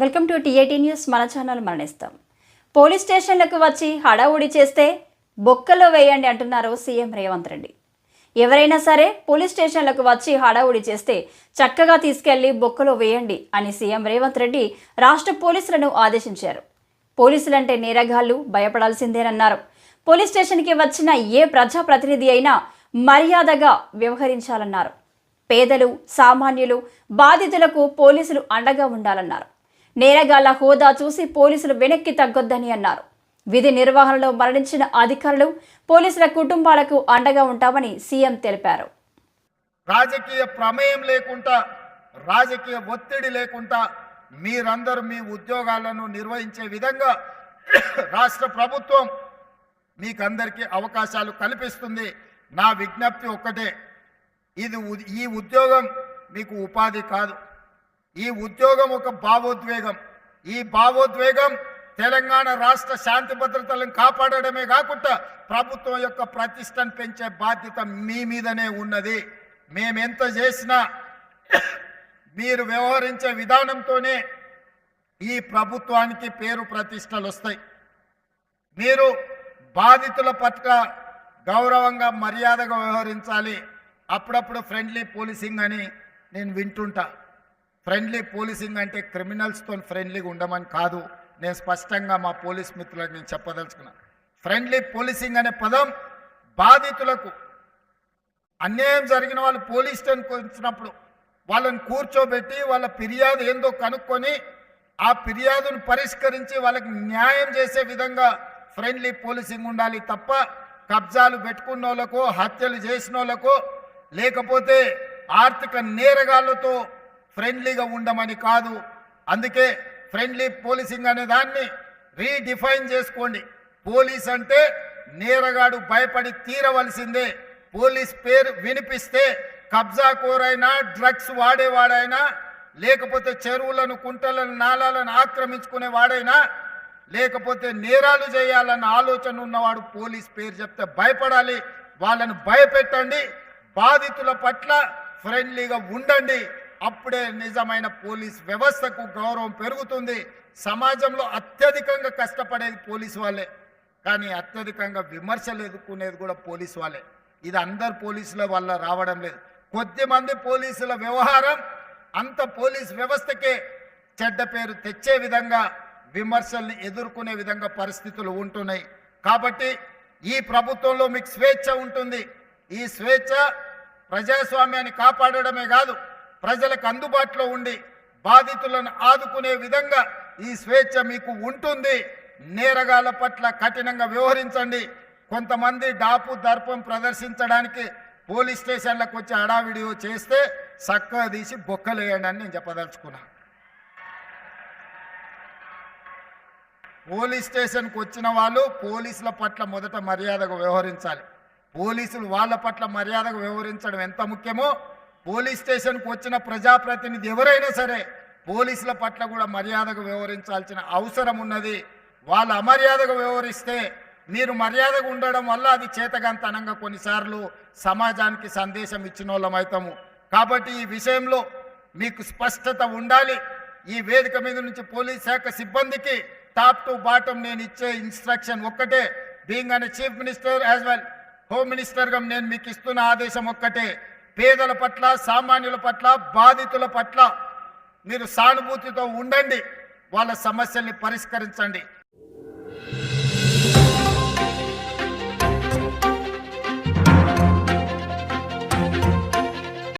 Welcome to TAT news. మన channel మరణిస్తాం. Police స్టేషన్లకు వచ్చి హడావుడి చేస్తే బొక్కలో వేయండి అంటున్నారు సీఎం రేవంత్ రెడ్డి. ఎవరైనా సరే పోలీస్ స్టేషన్లకు వచ్చి హడావుడి చేస్తే చక్కగా తీసుకెళ్ళి బొక్కలో వేయండి అని సీఎం రేవంత్ రెడ్డి రాష్ట్ర పోలీసులను ఆదేశించారు. పోలీసులంటే నేరగాళ్ళు భయపడాల్సిందేనన్నారు. పోలీస్ స్టేషన్కి వచ్చిన ఏ ప్రజాప్రతినిధి అయినా మర్యాదగా వ్యవహరించాలన్నారు. పేదలు సామాన్యులు బాధితులకు పోలీసులు అండగా ఉండాలన్నారు. నేరగాళ్ళ హోదా చూసి పోలీసులు వెనక్కి తగ్గొద్దని అన్నారు. విధి నిర్వహణలో మరణించిన అధికారులు పోలీసుల కుటుంబాలకు అండగా ఉంటామని సీఎం తెలిపారు. రాజకీయ ప్రమేయం లేకుండా రాజకీయ ఒత్తిడి లేకుండా మీరందరూ మీ ఉద్యోగాలను నిర్వహించే విధంగా రాష్ట్ర ప్రభుత్వం మీకందరికీ అవకాశాలు కల్పిస్తుంది. నా విజ్ఞప్తి ఒక్కటే. ఇది ఈ ఉద్యోగం మీకు ఉపాధి కాదు. ఈ ఉద్యోగం ఒక భావోద్వేగం. ఈ భావోద్వేగం తెలంగాణ రాష్ట్ర శాంతి భద్రతలను కాపాడడమే కాకుండా ప్రభుత్వం యొక్క ప్రతిష్టను పెంచే బాధ్యత మీ మీదనే ఉన్నది. మేమెంత చేసినా మీరు వ్యవహరించే విధానంతోనే ఈ ప్రభుత్వానికి పేరు ప్రతిష్టలు వస్తాయి. మీరు బాధితుల పట్ల గౌరవంగా మర్యాదగా వ్యవహరించాలి. అప్పుడప్పుడు ఫ్రెండ్లీ పోలీసింగ్ అని నేను వింటుంటా. ఫ్రెండ్లీ పోలీసింగ్ అంటే క్రిమినల్స్తో ఫ్రెండ్లీగా ఉండమని కాదు. నేను స్పష్టంగా మా పోలీస్ మిత్రులకు నేను చెప్పదలుచుకున్నా. ఫ్రెండ్లీ పోలీసింగ్ అనే పదం బాధితులకు అన్యాయం జరిగిన వాళ్ళు పోలీస్ స్టేషన్కి వచ్చినప్పుడు వాళ్ళని కూర్చోబెట్టి వాళ్ళ ఫిర్యాదు ఏందో కనుక్కొని ఆ ఫిర్యాదును పరిష్కరించి వాళ్ళకి న్యాయం చేసే విధంగా ఫ్రెండ్లీ పోలీసింగ్ ఉండాలి తప్ప కబ్జాలు పెట్టుకున్న హత్యలు చేసిన వాళ్ళకో లేకపోతే ఆర్థిక నేరగాళ్ళతో ఫ్రెండ్లీగా ఉండమని కాదు. అందుకే ఫ్రెండ్లీ పోలీసింగ్ అనే దాన్ని రీడిఫైన్ చేసుకోండి. పోలీస్ అంటే నేరగాడు భయపడి తీరవలసిందే. పోలీస్ పేరు వినిపిస్తే కబ్జాకోరైనా డ్రగ్స్ వాడేవాడైనా లేకపోతే చెరువులను కుంటలను నాళాలను ఆక్రమించుకునే వాడైనా లేకపోతే నేరాలు చేయాలన్న ఆలోచన ఉన్నవాడు పోలీస్ పేరు చెప్తే భయపడాలి. వాళ్ళను భయపెట్టండి. బాధితుల పట్ల ఫ్రెండ్లీగా ఉండండి. అప్పుడే నిజమైన పోలీస్ వ్యవస్థకు గౌరవం పెరుగుతుంది. సమాజంలో అత్యధికంగా కష్టపడేది పోలీసు వాళ్ళే. కానీ అత్యధికంగా విమర్శలు ఎదుర్కొనేది కూడా పోలీసు వాళ్ళే. ఇది అందరు పోలీసుల వల్ల రావడం లేదు. కొద్దిమంది పోలీసుల వ్యవహారం అంత పోలీస్ వ్యవస్థకే చెడ్డ పేరు తెచ్చే విధంగా విమర్శల్ని ఎదుర్కొనే విధంగా పరిస్థితులు ఉంటున్నాయి. కాబట్టి ఈ ప్రభుత్వంలో మీకు స్వేచ్ఛ ఉంటుంది. ఈ స్వేచ్ఛ ప్రజాస్వామ్యాన్ని కాపాడడమే కాదు ప్రజలకు అందుబాటులో ఉండి బాధితులను ఆదుకునే విధంగా ఈ స్వేచ్ఛ మీకు ఉంటుంది. నేరగాల పట్ల కఠినంగా వ్యవహరించండి. కొంతమంది డాపు దర్పం ప్రదర్శించడానికి పోలీస్ స్టేషన్లకు వచ్చి హడావిడియో చేస్తే చక్కగా తీసి బొక్కలేయండి అని నేను చెప్పదలుచుకున్నా. పోలీస్ స్టేషన్కి వచ్చిన వాళ్ళు పోలీసుల పట్ల మొదట మర్యాదగా వ్యవహరించాలి. పోలీసులు వాళ్ళ పట్ల మర్యాదగా వ్యవహరించడం ఎంత ముఖ్యమో పోలీస్ స్టేషన్కు వచ్చిన ప్రజాప్రతినిధి ఎవరైనా సరే పోలీసుల పట్ల కూడా మర్యాదగా వ్యవహరించాల్సిన అవసరం ఉన్నది. వాళ్ళు అమర్యాదగా వ్యవహరిస్తే మీరు మర్యాదగా ఉండడం వల్ల అది చేతగంతనంగా కొన్నిసార్లు సమాజానికి సందేశం ఇచ్చిన వాళ్ళమవుతాము కాబట్టి ఈ విషయంలో మీకు స్పష్టత ఉండాలి. ఈ వేదిక మీద నుంచి పోలీస్ శాఖ సిబ్బందికి టాప్ టు బాటం నేను ఇచ్చే ఇన్స్ట్రక్షన్ ఒక్కటే. బీయింగ్ అనే chief minister as well home మినిస్టర్గా నేను మీకు ఇస్తున్న ఆదేశం ఒక్కటే. పేదల పట్ల సామాన్యుల పట్ల బాధితుల పట్ల మీరు సానుభూతితో ఉండండి. వాళ్ళ సమస్యల్ని పరిష్కరించండి.